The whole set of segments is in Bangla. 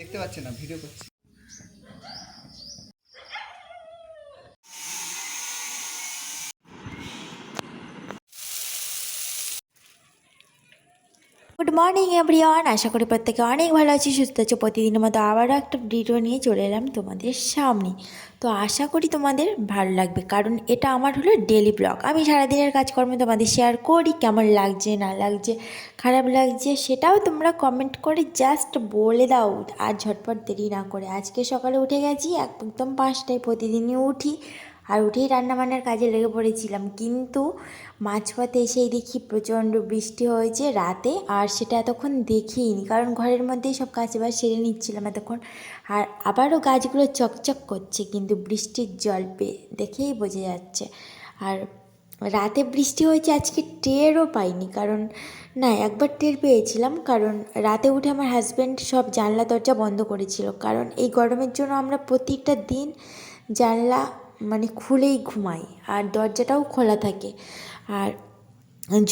দেখতে পাচ্ছে না ভিডিও করছি। মর্নিং এভরিওয়ান আশা করি প্রত্যেকে অনেক ভালো আছি, সুস্থ আছে। প্রতিদিনের মতো আবারও একটা ভিডিও নিয়ে চলে এলাম তোমাদের সামনে। তো আশা করি তোমাদের ভালো লাগবে, কারণ এটা আমার হলো ডেলি ব্লগ আমি সারাদিনের কাজকর্ম তোমাদের শেয়ার করি, কেমন লাগছে, না লাগছে, খারাপ লাগছে, সেটাও তোমরা কমেন্ট করে জাস্ট বলে দাও, আর ঝটপট দেরি না করে। আজকে সকালে উঠে গেছি, একদম পাঁচটায় প্রতিদিনই উঠি। আর উঠেই রান্নাবান্নার কাজে লেগে পড়েছিলাম। কিন্তু মাঝপথে এসেই দেখি প্রচণ্ড বৃষ্টি হয়েছে রাতে আর সেটা এতক্ষণ দেখিনি। কারণ ঘরের মধ্যেই সব কাজ বাজ সেরে নিচ্ছিলাম এতক্ষণ। আর আবারও গাছগুলো চকচক করছে, কিন্তু বৃষ্টির জল পেয়ে দেখেই বোঝা যাচ্ছে। আর রাতে বৃষ্টি হয়েছে, আজকে টেরও পাইনি। কারণ না, একবার টের পেয়েছিলাম। কারণ রাতে উঠে আমার হাজব্যান্ড সব জানলা দরজা বন্ধ করেছিল। কারণ এই গরমের জন্য আমরা প্রতিটা দিন জানলা মানে খুলেই ঘুমাই আর দরজাটাও খোলা থাকে। আর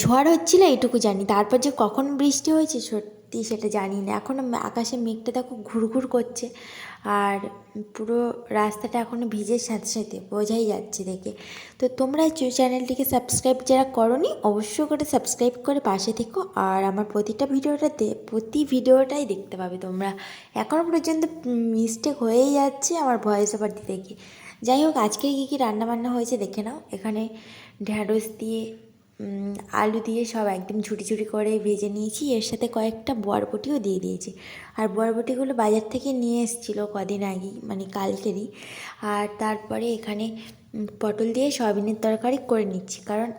ঝড় হচ্ছিল এইটুকু জানি, তারপর যে কখন বৃষ্টি হয়েছে সত্যি সেটা জানি না। এখন আকাশে মেঘটা দেখো ঘুরঘুর করছে আর পুরো রাস্তাটা এখনও ভিজের সাথে সাথে বোঝাই যাচ্ছে দেখে। তো তোমরা চ্যানেলটিকে সাবস্ক্রাইব যারা করনি অবশ্যই করে সাবস্ক্রাইব করে পাশে থেকো আর আমার প্রতিটা ভিডিওটাতে, প্রতি ভিডিওটাই দেখতে পাবে তোমরা। এখনও পর্যন্ত মিস্টেক হয়েই যাচ্ছে আমার ভয়েস ওভার দিতে গিয়ে। যাই হোক আজকে কী কী রান্নাবান্না হয়েছে দেখে নাও। এখানে ঢ্যাঁড়স দিয়ে আলু দিয়ে সব একদম ঝুটি ঝুটি করে ভেজে নিয়েছি। এর সাথে কয়েকটা বরবটিও দিয়ে দিয়েছি। আর বরবটিগুলো বাজার থেকে নিয়ে এসেছিল কদিন আগেই মানে কালকেরই। আর তারপরে এখানে পটল দিয়ে সয়াবিনের তরকারি করে নিচ্ছি। কারণ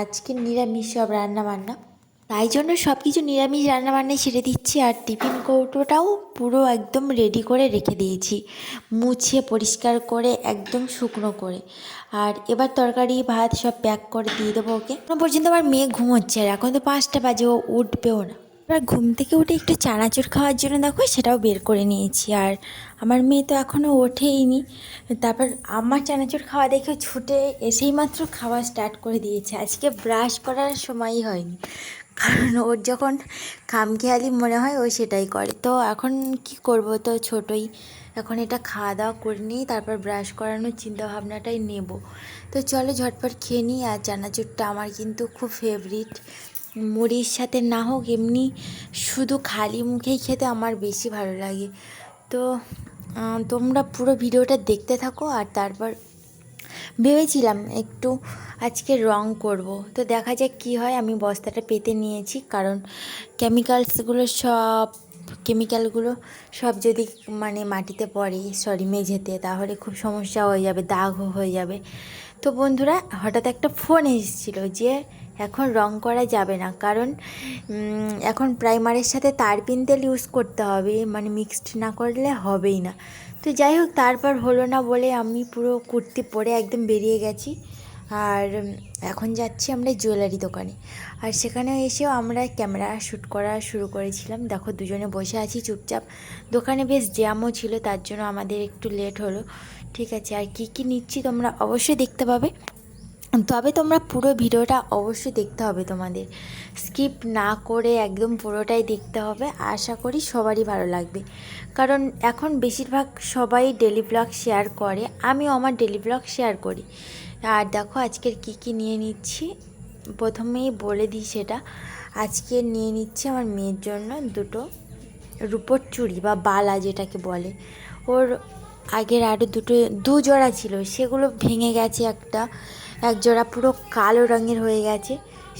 আজকে নিরামিষ সব রান্না বান্না তাই জন্য সব কিছু নিরামিষ রান্নাবান্নায় ছেড়ে দিচ্ছি আর টিফিন কৌটোটাও পুরো একদম রেডি করে রেখে দিয়েছি। মুছিয়ে পরিষ্কার করে, একদম শুকনো করে। আর এবার তরকারি, ভাত সব প্যাক করে দিয়ে দেবো ওকে। এখন পর্যন্ত আমার মেয়ে ঘুমোচ্ছে আর এখন তো পাঁচটা বাজে, ও উঠবেও না। এবার ঘুম থেকে উঠে একটু চানাচুর খাওয়ার জন্য দেখো, সেটাও বের করে নিয়েছি। আর আমার মেয়ে তো এখনও ওঠেইনি। তারপর আমার চানাচুর খাওয়া দেখে ছুটে এসেই মাত্র খাওয়া স্টার্ট করে দিয়েছে। আজকে ব্রাশ করার সময়ই হয়নি। কারণ ওর যখন খামখেয়ালি মনে হয়, ও সেটাই করে। তো এখন কি করব? তো ছোটই। এখন এটা খাওয়া দাওয়া করে নিই তারপর ব্রাশ করানোর চিন্তাভাবনাটাই নেব। তো চলো ঝটপট খেয়ে নিই। আর চানাচুরটা আমার কিন্তু খুব ফেভারিট মুড়ির সাথে না হোক, এমনি শুধু খালি মুখেই খেতে আমার বেশি ভালো লাগে। তো তোমরা পুরো ভিডিওটা দেখতে থাকো আর তারপর ভেবেছিলাম একটু আজকে রং করব। তো দেখা যাক কী হয়। আমি বস্তাটা পেতে নিয়েছি, কারণ কেমিক্যালসগুলো সব কেমিক্যালগুলো সব যদি মানে মাটিতে পড়ে সরি মেঝেতে, তাহলে খুব সমস্যা হয়ে যাবে, দাগ হয়ে যাবে। তো বন্ধুরা, হঠাৎ একটা ফোন এসেছিল যে এখন রং করা যাবে না, কারণ এখন প্রাইমারের সাথে তারপিন তেল ইউজ করতে হবে মানে মিক্সড না করলে হবেই না। তো যাই হোক, তারপর হলো না বলে আমি পুরো কুর্তি পরে একদম বেরিয়ে গেছি। আর এখন যাচ্ছি আমরা জুয়েলারি দোকানে। আর সেখানে এসেও আমরা ক্যামেরা শ্যুট করা শুরু করেছিলাম। দেখো, দুজনে বসে আছি চুপচাপ। দোকানে বেশ জ্যামও ছিল, তার জন্য আমাদের একটু লেট হলো। ঠিক আছে, আর কি কি নিচ্ছি তোমরা অবশ্যই দেখতে পাবে। তবে তোমরা পুরো ভিডিওটা অবশ্যই দেখতে হবে তোমাদের। স্কিপ না করে একদম পুরোটাই দেখতে হবে, আশা করি সবারই ভালো লাগবে। কারণ এখন বেশিরভাগ সবাই ডেলি ব্লগ শেয়ার করে, আমিও আমার ডেলি ব্লগ শেয়ার করি। আর দেখো আজকের কি কি নিয়ে নিচ্ছি, প্রথমেই বলে দিই সেটা। আজকে নিয়ে নিচ্ছি আমার মেয়ের জন্য দুটো রূপোর চুড়ি বা বালা যেটাকে বলে। ওর আগের আরও দুটো দু জোড়া ছিল, সেগুলো ভেঙে গেছে একটা। এক জোড়া পুরো কালো রঙের হয়ে গেছে।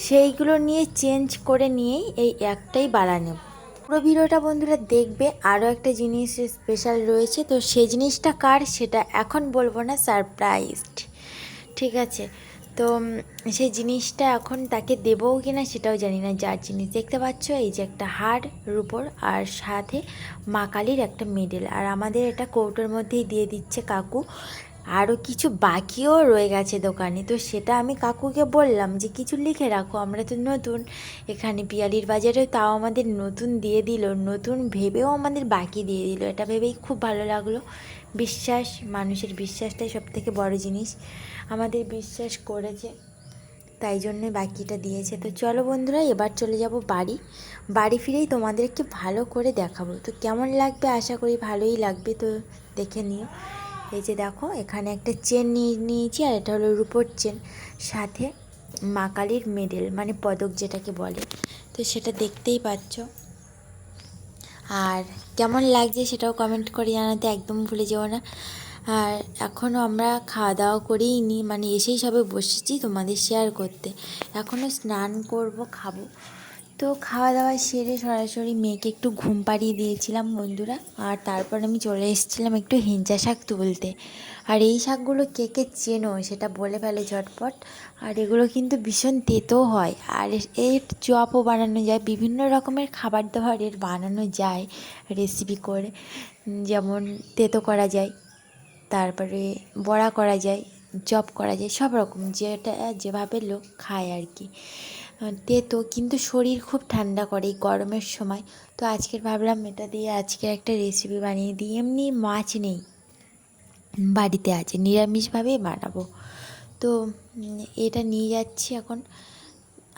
সেইগুলো নিয়ে চেঞ্জ করে নিয়েই এই একটাই বালা নেব। পুরো ভিডিওটা বন্ধুরা দেখবে, আরও একটা জিনিস স্পেশাল রয়েছে। তো সেই জিনিসটা কার সেটা এখন বলব না সারপ্রাইজড ঠিক আছে? তো সেই জিনিসটা এখন তাকে দেবো কি না সেটাও জানি না। যার জিনিস দেখতে পাচ্ছ, এই যে একটা হার রুপোর আর সাথে মা কালীর একটা মেডেল আর আমাদের এটা কৌটোর মধ্যেই দিয়ে দিচ্ছে কাকু। আরও কিছু বাকিও রয়ে গেছে দোকানে। তো সেটা আমি কাকুকে বললাম যে, কিছু লিখে রাখো, আমরা তো নতুন। এখানে পিয়ালির বাজারে তাও আমাদের নতুন দিয়ে দিল, নতুন ভেবেও আমাদের বাকি দিয়ে দিল। এটা ভেবেই খুব ভালো লাগল। বিশ্বাস, মানুষের বিশ্বাসটাই সব থেকে বড় জিনিস। আমাদের বিশ্বাস করেছে, তাই জন্য বাকিটা দিয়েছে। তো চলো বন্ধুরা, এবার চলে যাব বাড়ি। বাড়ি ফিরেই তোমাদেরকে ভালো করে দেখাবো। তো কেমন লাগবে? আশা করি ভালোই লাগবে, তো দেখে নিও। এই যে দেখো, এখানে একটা চেন নিয়ে নিয়েছি আর এটা হলো রুপোর চেন সাথে মা কালীর মেডেল মানে পদক যেটাকে বলে। তো সেটা দেখতেই পাচ্ছ। আর কেমন লাগছে সেটাও কমেন্ট করে জানাতে একদম ভুলে যেও না। আর এখনও আমরা খাওয়া দাওয়া করেই নি মানে এসেই সবে বসেছি তোমাদের শেয়ার করতে। এখনও স্নান করব, খাব। তো খাওয়া দাওয়া সেরে সরাসরি মেয়েকে একটু ঘুম পাড়িয়ে দিয়েছিলাম বন্ধুরা। আর তারপর আমি চলে এসেছিলাম একটু হিঞ্চা শাক তুলতে। আর এই শাকগুলো কে কে চেনো সেটা বলে ফেলে ঝটপট। আর এগুলো কিন্তু ভীষণ তেতো হয়। আর এর চপও বানানো যায়, বিভিন্ন রকমের খাবার দাবারের বানানো যায় রেসিপি করে। যেমন তেতো করা যায়, তারপরে বড়া করা যায়, চপ করা যায়, সব রকম যেটা, যেভাবে লোক খায় আর কি। তেতো, কিন্তু শরীর খুব ঠান্ডা করে এই গরমের সময়। তো আজকের ভাবলাম এটা দিয়ে আজকে একটা রেসিপি বানিয়ে দিই। এমনি মাছ নেই। বাড়িতে আছে, নিরামিষভাবেই বানাবো। তো এটা নিয়ে যাচ্ছি এখন।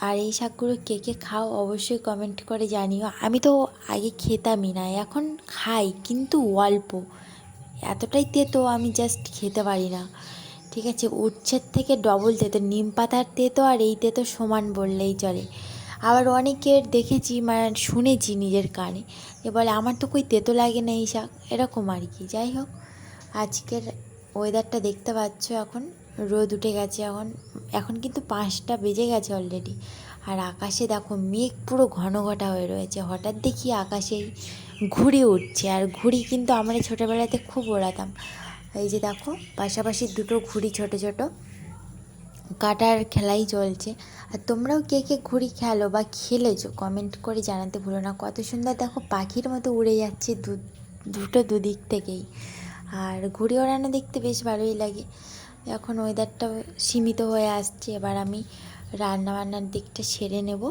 আর এই শাকগুলো কে কে খাও অবশ্যই কমেন্ট করে জানিও। আমি তো আগে খেতামই না, এখন খাই, কিন্তু অল্প। এতটাই তেতো, আমি জাস্ট খেতে পারি না। ঠিক আছে উচ্ছের থেকে ডবল তেতো নিম পাতার তেতো আর এই তেতো সমান বললেই চলে। আবার অনেকের দেখেছি মানে শুনেছি নিজের কানে, যে বলে, আমার তো কই তেতো লাগে না এই শাক। এরকম আর কি। যাই হোক, আজকের ওয়েদারটা দেখতে পাচ্ছ এখন। রোদ উঠে গেছে এখন। এখন কিন্তু পাঁচটা বেজে গেছে অলরেডি আর আকাশে দেখো, মেঘ পুরো ঘন ঘটা হয়ে রয়েছে। হঠাৎ দেখি আকাশেই ঘুড়ি উঠছে। আর ঘুড়ি কিন্তু আমরা ছোটোবেলাতে খুব ওড়াতাম। এই যে দেখো, পাশাপাশি দুটো ঘুড়ি ছোট ছোট। কাটার খেলাই চলছে। আর তোমরাও কে কে ঘুড়ি খেলো বা খেলেছো কমেন্ট করে জানাতে ভুলো না। কত সুন্দর দেখো, পাখির মতো উড়ে যাচ্ছে দু, দুটো দুদিক থেকেই। আর ঘুড়ি ওড়ানো দেখতে বেশ ভালোই লাগে। এখন ওয়েদারটা সীমিত হয়ে আসছে, এবার আমি রান্না বান্নার দিকটা সেরে নেব।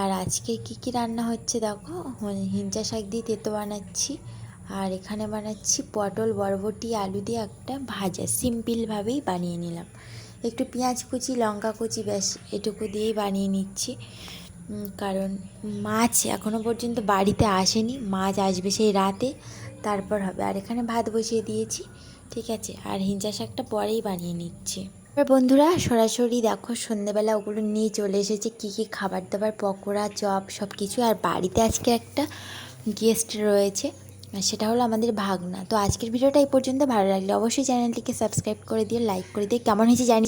আর আজকে কি কি রান্না হচ্ছে দেখো, হিঞ্চা শাক দিয়ে তেতো বানাচ্ছি। আর এখানে বানাচ্ছি পটল, বরবটি, আলু দিয়ে একটা ভাজা। সিম্পলভাবেই বানিয়ে নিলাম। একটু পেঁয়াজ কুচি, লঙ্কা কুচি, ব্যাস, এটুকু দিয়েই বানিয়ে নিচ্ছি। কারণ মাছ এখনও পর্যন্ত বাড়িতে আসেনি। মাছ আসবে সেই রাতে, তারপর হবে। আর এখানে ভাত বসিয়ে দিয়েছি, ঠিক আছে? আর হিঞ্চা শাকটা পরেই বানিয়ে নিচ্ছি। এবার বন্ধুরা, সরাসরি দেখো, সন্ধেবেলা ওগুলো নিয়ে চলে এসেছে। কী কী খাবার দাবার, পকোড়া, চপ সব কিছু আর বাড়িতে আজকে একটা গেস্ট রয়েছে। সেটা হলো আমাদের ভাগনা। তো আজকের ভিডিওটা এই পর্যন্ত। ভালো লাগলে অবশ্যই চ্যানেলটিকে সাবস্ক্রাইব করে দিয়ে লাইক করে দিয়ে কেমন হয়েছে জানি